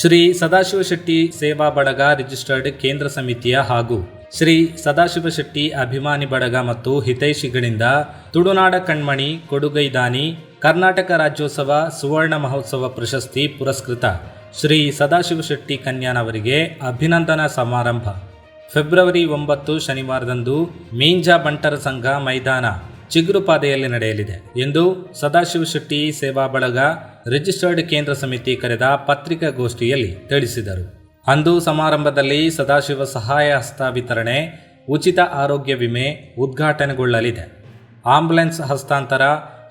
ಶ್ರೀ ಸದಾಶಿವ ಶೆಟ್ಟಿ ಸೇವಾ ಬಳಗ ರಿಜಿಸ್ಟರ್ಡ್ ಕೇಂದ್ರ ಸಮಿತಿಯ ಹಾಗೂ ಶ್ರೀ ಸದಾಶಿವ ಶೆಟ್ಟಿ ಅಭಿಮಾನಿ ಬಳಗ ಮತ್ತು ಹಿತೈಷಿಗಳಿಂದ ತುಳುನಾಡ ಕಣ್ಮಣಿ ಕೊಡುಗೈದಾನಿ ಕರ್ನಾಟಕ ರಾಜ್ಯೋತ್ಸವ, ಸುವರ್ಣ ಮಹೋತ್ಸವ ಪ್ರಶಸ್ತಿ ಪುರಸ್ಕೃತ ಶ್ರೀ ಸದಾಶಿವ ಶೆಟ್ಟಿ ಕನ್ಯಾನವರಿಗೆ ಅಭಿನಂದನಾ ಸಮಾರಂಭ. ಫೆಬ್ರವರಿ ಒಂಬತ್ತು ಶನಿವಾರದಂದು ಮೀಂಜಾ ಬಂಟರ ಸಂಘ ಮೈದಾನ ಚಿಗುರುಪಾದೆಯಲ್ಲಿ ನಡೆಯಲಿದೆ ಎಂದು ಸದಾಶಿವ ಶೆಟ್ಟಿ, ಸೇವಾ ಬಳಗ, ರಿಜಿಸ್ಟರ್ಡ್ ಕೇಂದ್ರ ಸಮಿತಿ ಕರೆದ ಪತ್ರಿಕಾಗೋಷ್ಠಿಯಲ್ಲಿ ತಿಳಿಸಿದರು. ಅಂದು ಸಮಾರಂಭದಲ್ಲಿ ಸದಾಶಿವ ಸಹಾಯ ಹಸ್ತ ವಿತರಣೆ, ಉಚಿತ ಆರೋಗ್ಯ ವಿಮೆ ಉದ್ಘಾಟನೆಗೊಳ್ಳಲಿದೆ. ಆಂಬ್ಯುಲೆನ್ಸ್ ಹಸ್ತಾಂತರ,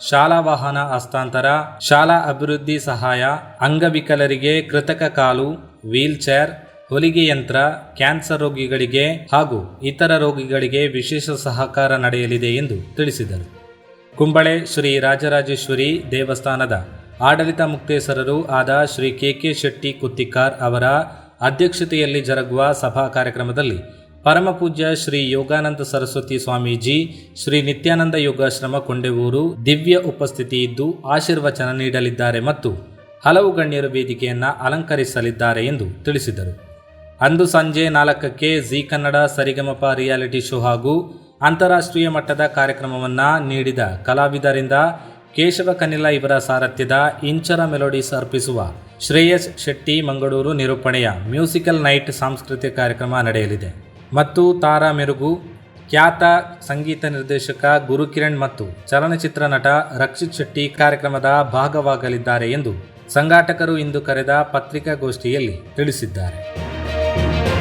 ಶಾಲಾ ವಾಹನ ಹಸ್ತಾಂತರ, ಶಾಲಾ ಅಭಿವೃದ್ಧಿ ಸಹಾಯ, ಅಂಗವಿಕಲರಿಗೆ ಕೃತಕ ಕಾಲು ವೀಲ್ ಚೇರ್ ಹೊಲಿಗೆ ಯಂತ್ರ, ಕ್ಯಾನ್ಸರ್ ರೋಗಿಗಳಿಗೆ ಹಾಗೂ ಇತರ ರೋಗಿಗಳಿಗೆ ವಿಶೇಷ ಸಹಕಾರ ನಡೆಯಲಿದೆ ಎಂದು ತಿಳಿಸಿದರು. ಕುಂಬಳೆ ಶ್ರೀ ರಾಜರಾಜೇಶ್ವರಿ ದೇವಸ್ಥಾನದ ಆಡಳಿತ ಮುಕ್ತೇಸರರು ಆದ ಶ್ರೀ ಕೆ ಕೆ ಶೆಟ್ಟಿ ಕುತ್ತಿಕಾರ್ ಅವರ ಅಧ್ಯಕ್ಷತೆಯಲ್ಲಿ ಜರುಗುವ ಸಭಾ ಕಾರ್ಯಕ್ರಮದಲ್ಲಿ ಪರಮಪೂಜ್ಯ ಶ್ರೀ ಯೋಗಾನಂದ ಸರಸ್ವತಿ ಸ್ವಾಮೀಜಿ, ಶ್ರೀ ನಿತ್ಯಾನಂದ ಯೋಗಾಶ್ರಮ ಕೊಂಡೆವೂರು ದಿವ್ಯ ಉಪಸ್ಥಿತಿ ಇದ್ದು ಆಶೀರ್ವಚನ ನೀಡಲಿದ್ದಾರೆ ಮತ್ತು ಹಲವು ಗಣ್ಯರು ವೇದಿಕೆಯನ್ನು ಅಲಂಕರಿಸಲಿದ್ದಾರೆ ಎಂದು ತಿಳಿಸಿದರು. ಅಂದು ಸಂಜೆ ನಾಲ್ಕಕ್ಕೆ Zee Kannada Sarigamapa reality show ಹಾಗೂ ಅಂತಾರಾಷ್ಟ್ರೀಯ ಮಟ್ಟದ ಕಾರ್ಯಕ್ರಮವನ್ನು ನೀಡಿದ ಕಲಾವಿದರಿಂದ ಕೇಶವ ಕನಿಲ ಇವರ ಸಾರಥ್ಯದ ಇಂಚರ ಮೆಲೋಡಿಸ್ ಅರ್ಪಿಸುವ ಶ್ರೇಯಸ್ ಶೆಟ್ಟಿ ಮಂಗಳೂರು ನಿರೂಪಣೆಯ ಮ್ಯೂಸಿಕಲ್ ನೈಟ್ ಸಾಂಸ್ಕೃತಿಕ ಕಾರ್ಯಕ್ರಮ ನಡೆಯಲಿದೆ. ಮತ್ತು ತಾರಾ ಮೆರುಗು, ಖ್ಯಾತ ಸಂಗೀತ ನಿರ್ದೇಶಕ ಗುರುಕಿರಣ್ ಮತ್ತು ಚಲನಚಿತ್ರ ನಟ ರಕ್ಷಿತ್ ಶೆಟ್ಟಿ ಕಾರ್ಯಕ್ರಮದ ಭಾಗವಾಗಲಿದ್ದಾರೆ ಎಂದು ಸಂಘಾಟಕರು ಇಂದು ಕರೆದ ಪತ್ರಿಕಾಗೋಷ್ಠಿಯಲ್ಲಿ ತಿಳಿಸಿದ್ದಾರೆ. Thank you.